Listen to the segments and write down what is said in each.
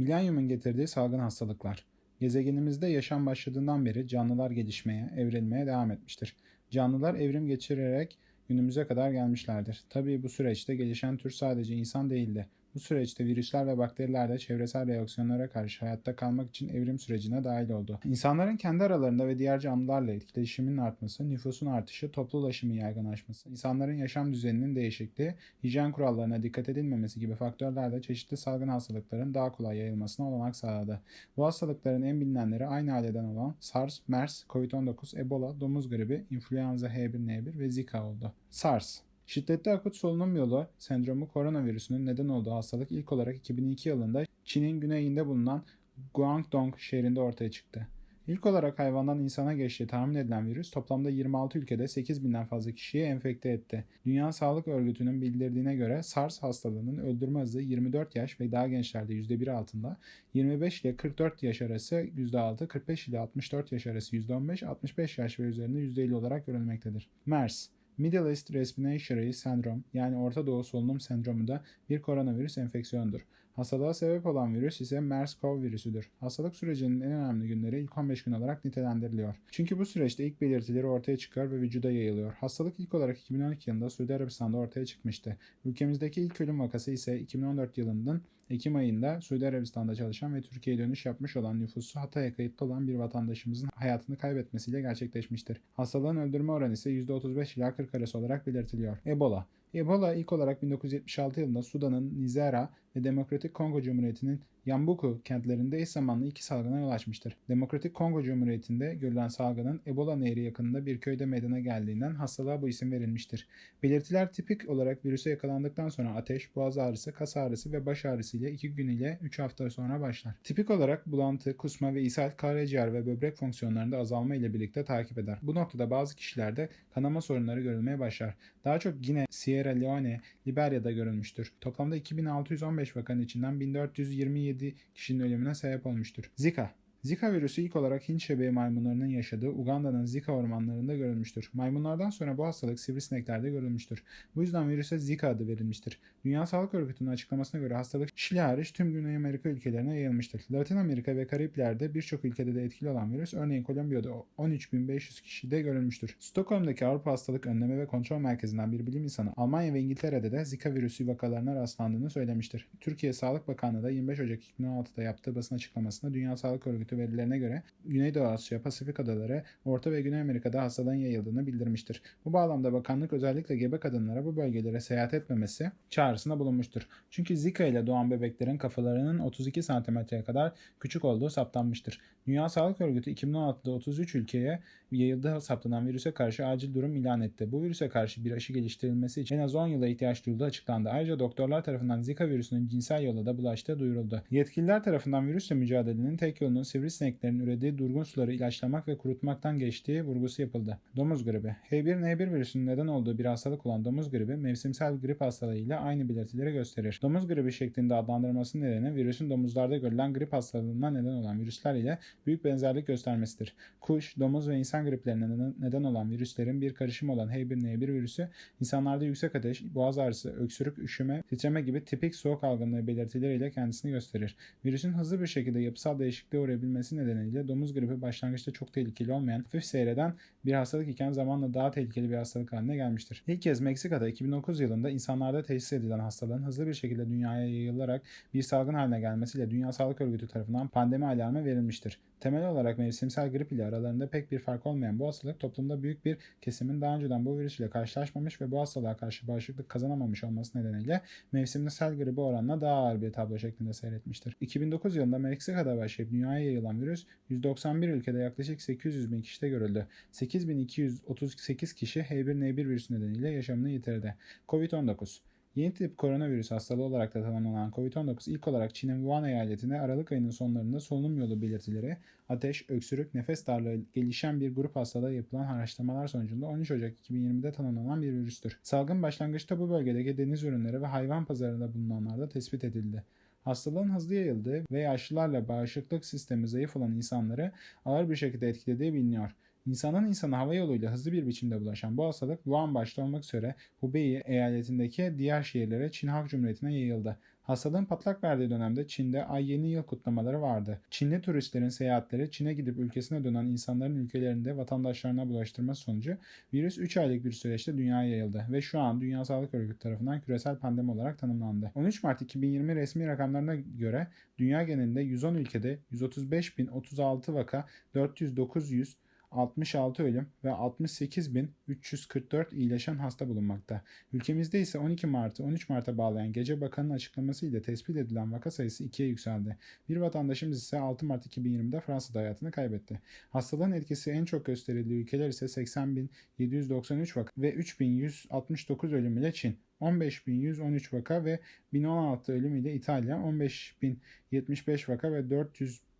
Milenyumun getirdiği salgın hastalıklar. Gezegenimizde yaşam başladığından beri canlılar gelişmeye, evrilmeye devam etmiştir. Canlılar evrim geçirerek günümüze kadar gelmişlerdir. Tabii bu süreçte gelişen tür sadece insan değildi. Bu süreçte virüsler ve bakteriler de çevresel reaksiyonlara karşı hayatta kalmak için evrim sürecine dahil oldu. İnsanların kendi aralarında ve diğer canlılarla etkileşimin artması, nüfusun artışı, toplu ulaşımın yaygınlaşması, insanların yaşam düzeninin değişikliği, hijyen kurallarına dikkat edilmemesi gibi faktörler de çeşitli salgın hastalıkların daha kolay yayılmasına olanak sağladı. Bu hastalıkların en bilinenleri aynı aileden olan SARS, MERS, COVID-19, Ebola, domuz gribi, influenza H1N1 ve Zika oldu. SARS Şiddetli akut solunum yolu sendromu koronavirüsünün neden olduğu hastalık ilk olarak 2002 yılında Çin'in güneyinde bulunan Guangdong şehrinde ortaya çıktı. İlk olarak hayvandan insana geçtiği tahmin edilen virüs toplamda 26 ülkede 8000'den fazla kişiyi enfekte etti. Dünya Sağlık Örgütü'nün bildirdiğine göre SARS hastalığının öldürme hızı 24 yaş ve daha gençlerde %1 altında, 25 ile 44 yaş arası %6, 45 ile 64 yaş arası %15, 65 yaş ve üzerinde %50 olarak görülmektedir. MERS Middle East Respiratory Syndrome yani Orta Doğu Solunum Sendromu da bir koronavirüs enfeksiyonudur. Hastalığa sebep olan virüs ise MERS-CoV virüsüdür. Hastalık sürecinin en önemli günleri ilk 15 gün olarak nitelendiriliyor. Çünkü bu süreçte ilk belirtileri ortaya çıkıyor ve vücuda yayılıyor. Hastalık ilk olarak 2012 yılında Suudi Arabistan'da ortaya çıkmıştı. Ülkemizdeki ilk ölüm vakası ise 2014 yılının Ekim ayında Suudi Arabistan'da çalışan ve Türkiye'ye dönüş yapmış olan nüfusu Hatay'a kayıtlı olan bir vatandaşımızın hayatını kaybetmesiyle gerçekleşmiştir. Hastalığın öldürme oranı ise %35 ila 40 arası olarak belirtiliyor. Ebola Ebola ilk olarak 1976 yılında Sudan'ın Nizera ve Demokratik Kongo Cumhuriyeti'nin Yambuku kentlerinde eş zamanlı iki salgına yol açmıştır. Demokratik Kongo Cumhuriyeti'nde görülen salgının Ebola Nehri yakınında bir köyde meydana geldiğinden hastalığa bu isim verilmiştir. Belirtiler tipik olarak virüse yakalandıktan sonra ateş, boğaz ağrısı, kas ağrısı ve baş ağrısı ile 2 gün ile 3 hafta sonra başlar. Tipik olarak bulantı, kusma ve ishal karaciğer ve böbrek fonksiyonlarında azalma ile birlikte takip eder. Bu noktada bazı kişilerde kanama sorunları görülmeye başlar. Daha çok yine Sierra Leone, Liberya'da görülmüştür. Toplamda 2615 vakanın içinden 1427 kişinin ölümüne sebep olmuştur. Zika Zika virüsü ilk olarak Hint şebeği maymunlarının yaşadığı Uganda'nın Zika ormanlarında görülmüştür. Maymunlardan sonra bu hastalık sivrisineklerde görülmüştür. Bu yüzden virüse Zika adı verilmiştir. Dünya Sağlık Örgütü'nün açıklamasına göre hastalık Şili hariç tüm Güney Amerika ülkelerine yayılmıştır. Latin Amerika ve Karayipler'de birçok ülkede de etkili olan virüs örneğin Kolombiya'da 13.500 kişide görülmüştür. Stockholm'daki Avrupa Hastalık Önleme ve Kontrol Merkezi'nden bir bilim insanı Almanya ve İngiltere'de de Zika virüsü vakalarına rastlandığını söylemiştir. Türkiye Sağlık Bakanlığı da 25 Ocak 2016'da yaptığı basın açıklamasında Dünya Sağlık Örgütü verilerine göre Güneydoğu Asya, Pasifik adaları, Orta ve Güney Amerika'da hastalığın yayıldığını bildirmiştir. Bu bağlamda bakanlık özellikle gebe kadınlara bu bölgelere seyahat etmemesi çağrısında bulunmuştur. Çünkü Zika ile doğan bebeklerin kafalarının 32 santimetreye kadar küçük olduğu saptanmıştır. Dünya Sağlık Örgütü 2016'da 33 ülkeye yayıldığı saptanan virüse karşı acil durum ilan etti. Bu virüse karşı bir aşı geliştirilmesi için en az 10 yıla ihtiyaç duyulduğu açıklandı. Ayrıca doktorlar tarafından Zika virüsünün cinsel yolla da bulaştığı duyuruldu. Yetkililer tarafından virüsle mücadelenin tek yolunun sivrisineklerin ürediği durgun suları ilaçlamak ve kurutmaktan geçtiği vurgusu yapıldı. Domuz gribi H1N1 virüsünün neden olduğu bir hastalık olan domuz gribi mevsimsel grip hastalığıyla aynı belirtileri gösterir. Domuz gribi şeklinde adlandırılması nedeni virüsün domuzlarda görülen grip hastalığına neden olan virüsler ile büyük benzerlik göstermesidir. Kuş, domuz ve insan griplerine neden olan virüslerin bir karışımı olan H1N1 virüsü insanlarda yüksek ateş, boğaz ağrısı, öksürük, üşüme, titreme gibi tipik soğuk algınlığı belirtileriyle kendisini gösterir. Virüsün hızlı bir şekilde yapısal değişikliğe uğrayabilmesi nedeniyle domuz gribi başlangıçta çok tehlikeli olmayan, hafif seyreden bir hastalık iken zamanla daha tehlikeli bir hastalık haline gelmiştir. İlk kez Meksika'da 2009 yılında insanlarda teşhis edilen hastalığın hızlı bir şekilde dünyaya yayılarak bir salgın haline gelmesiyle Dünya Sağlık Örgütü tarafından pandemi alarmı verilmiştir. Temel olarak mevsimsel grip ile aralarında pek bir fark olmayan bu hastalık toplumda büyük bir kesimin daha önceden bu virüs ile karşılaşmamış ve bu hastalığa karşı bağışıklık kazanamamış olması nedeniyle mevsimsel gribi oranla daha ağır bir tablo şeklinde seyretmiştir. 2009 yılında Meksika'da başlayıp dünyaya yayılan virüs 191 ülkede yaklaşık 800 bin kişide görüldü. 8238 kişi H1N1 virüsü nedeniyle yaşamını yitirdi. Covid-19 Yeni tip koronavirüs hastalığı olarak da tanımlanan COVID-19 ilk olarak Çin'in Wuhan eyaletinde Aralık ayının sonlarında solunum yolu belirtileri, ateş, öksürük, nefes darlığı gelişen bir grup hastalığı yapılan araştırmalar sonucunda 13 Ocak 2020'de tanımlanan bir virüstür. Salgın başlangıçta bu bölgedeki deniz ürünleri ve hayvan pazarında bulunanlarda tespit edildi. Hastalığın hızlı yayıldığı ve yaşlılarla bağışıklık sistemi zayıf olan insanları ağır bir şekilde etkilediği biliniyor. İnsanın insana hava yoluyla hızlı bir biçimde bulaşan bu hastalık Wuhan başta olmak üzere Hubei eyaletindeki diğer şehirlere Çin Halk Cumhuriyeti'ne yayıldı. Hastalığın patlak verdiği dönemde Çin'de Ay Yeni Yıl kutlamaları vardı. Çinli turistlerin seyahatleri Çin'e gidip ülkesine dönen insanların ülkelerinde vatandaşlarına bulaştırması sonucu virüs 3 aylık bir süreçte dünyaya yayıldı ve şu an Dünya Sağlık Örgütü tarafından küresel pandemi olarak tanımlandı. 13 Mart 2020 resmi rakamlarına göre dünya genelinde 110 ülkede 135.036 vaka, 400.900 66 ölüm ve 68.344 iyileşen hasta bulunmakta. Ülkemizde ise 12 Mart'ı 13 Mart'a bağlayan Gece Bakanı'nın açıklaması ile tespit edilen vaka sayısı 2'ye yükseldi. Bir vatandaşımız ise 6 Mart 2020'de Fransa'da hayatını kaybetti. Hastalığın etkisi en çok gösterildiği ülkeler ise 80.793 vaka ve 3.169 ölüm ile Çin. 15.113 vaka ve 1016 ölüm ile İtalya, 15.075 vaka ve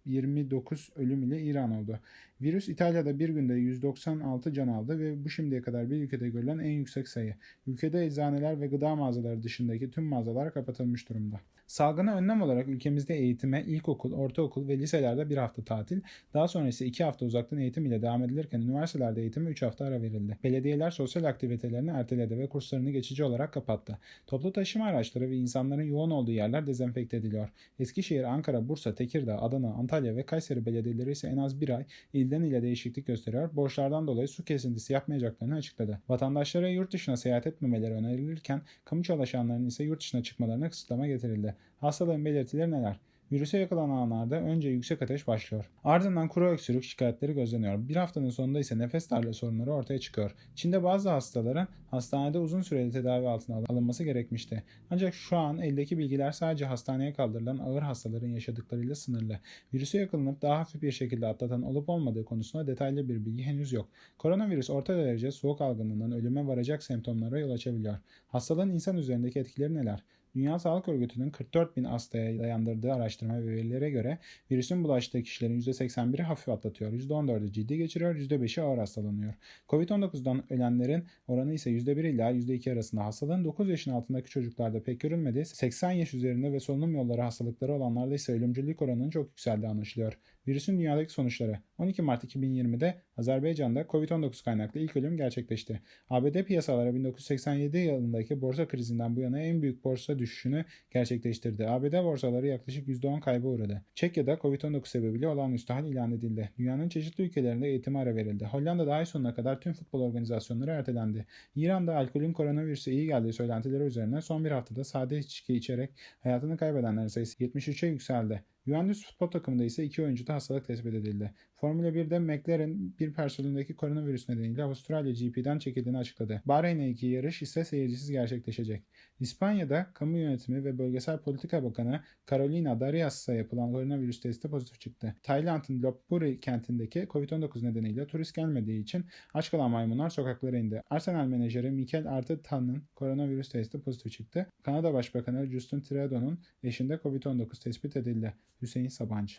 429 ölüm ile İran oldu. Virüs İtalya'da bir günde 196 can aldı ve bu şimdiye kadar bir ülkede görülen en yüksek sayı. Ülkede eczaneler ve gıda mağazaları dışındaki tüm mağazalar kapatılmış durumda. Salgına önlem olarak ülkemizde eğitime ilkokul, ortaokul ve liselerde bir hafta tatil, daha sonra ise iki hafta uzaktan eğitim ile devam edilirken üniversitelerde eğitime 3 hafta ara verildi. Belediyeler sosyal aktivitelerini erteledi ve kurslarını geçici olarak kapattı. Toplu taşıma araçları ve insanların yoğun olduğu yerler dezenfekte ediliyor. Eskişehir, Ankara, Bursa, Tekirdağ, Adana, Antalya ve Kayseri belediyeleri ise en az bir ay ilden ile değişiklik gösteriyor. Borçlardan dolayı su kesintisi yapmayacaklarını açıkladı. Vatandaşlara yurt dışına seyahat etmemeleri önerilirken kamu çalışanlarının ise yurt dışına çıkmalarına kısıtlama getirildi. Hastalığın belirtileri neler? Virüse yakalananlarda önce yüksek ateş başlıyor. Ardından kuru öksürük şikayetleri gözleniyor. Bir haftanın sonunda ise nefes darlığı sorunları ortaya çıkıyor. Çin'de bazı hastaların hastanede uzun süreli tedavi altına alınması gerekmişti. Ancak şu an eldeki bilgiler sadece hastaneye kaldırılan ağır hastaların yaşadıklarıyla sınırlı. Virüse yakalanıp daha hafif bir şekilde atlatan olup olmadığı konusunda detaylı bir bilgi henüz yok. Koronavirüs orta derece soğuk algınlığından ölüme varacak semptomlara yol açabiliyor. Hastalığın insan üzerindeki etkileri neler? Dünya Sağlık Örgütü'nün 44 bin hastaya dayandırdığı araştırma ve verilere göre virüsün bulaştığı kişilerin %81'i hafif atlatıyor, %14'ü ciddi geçiriyor, %5'i ağır hastalanıyor. Covid-19'dan ölenlerin oranı ise %1 ila %2 arasında. Hastalığın 9 yaşın altındaki çocuklarda pek görülmediği, 80 yaş üzerinde ve solunum yolları hastalıkları olanlarda ise ölümcülük oranının çok yükseldiği anlaşılıyor. Virüsün dünyadaki sonuçları 12 Mart 2020'de Azerbaycan'da Covid-19 kaynaklı ilk ölüm gerçekleşti. ABD piyasalara 1987 yılındaki borsa krizinden bu yana en büyük borsa düşüşünü gerçekleştirdi. ABD borsaları yaklaşık %10 kaybı uğradı. Çekya'da Covid-19 sebebiyle olağanüstü hal ilan edildi. Dünyanın çeşitli ülkelerinde eğitime ara verildi. Hollanda'da ay sonuna kadar tüm futbol organizasyonları ertelendi. İran'da alkolün koronavirüse iyi geldiği söylentileri üzerine son bir haftada sade içki içerek hayatını kaybedenlerin sayısı 73'e yükseldi. Juventus futbol takımında ise iki oyuncuda hastalık tespit edildi. Formula 1'de McLaren bir personelindeki koronavirüs nedeniyle Avustralya GP'den çekildiğini açıkladı. Bahreyn'deki yarış ise seyircisiz gerçekleşecek. İspanya'da kamu yönetimi ve bölgesel politika bakanı Carolina Darias'a yapılan koronavirüs testi pozitif çıktı. Tayland'ın Lopburi kentindeki Covid-19 nedeniyle turist gelmediği için aç kalan maymunlar sokaklara indi. Arsenal menajeri Mikel Arteta'nın koronavirüs testi pozitif çıktı. Kanada Başbakanı Justin Trudeau'nun eşinde Covid-19 tespit edildi. Hüseyin Sabancı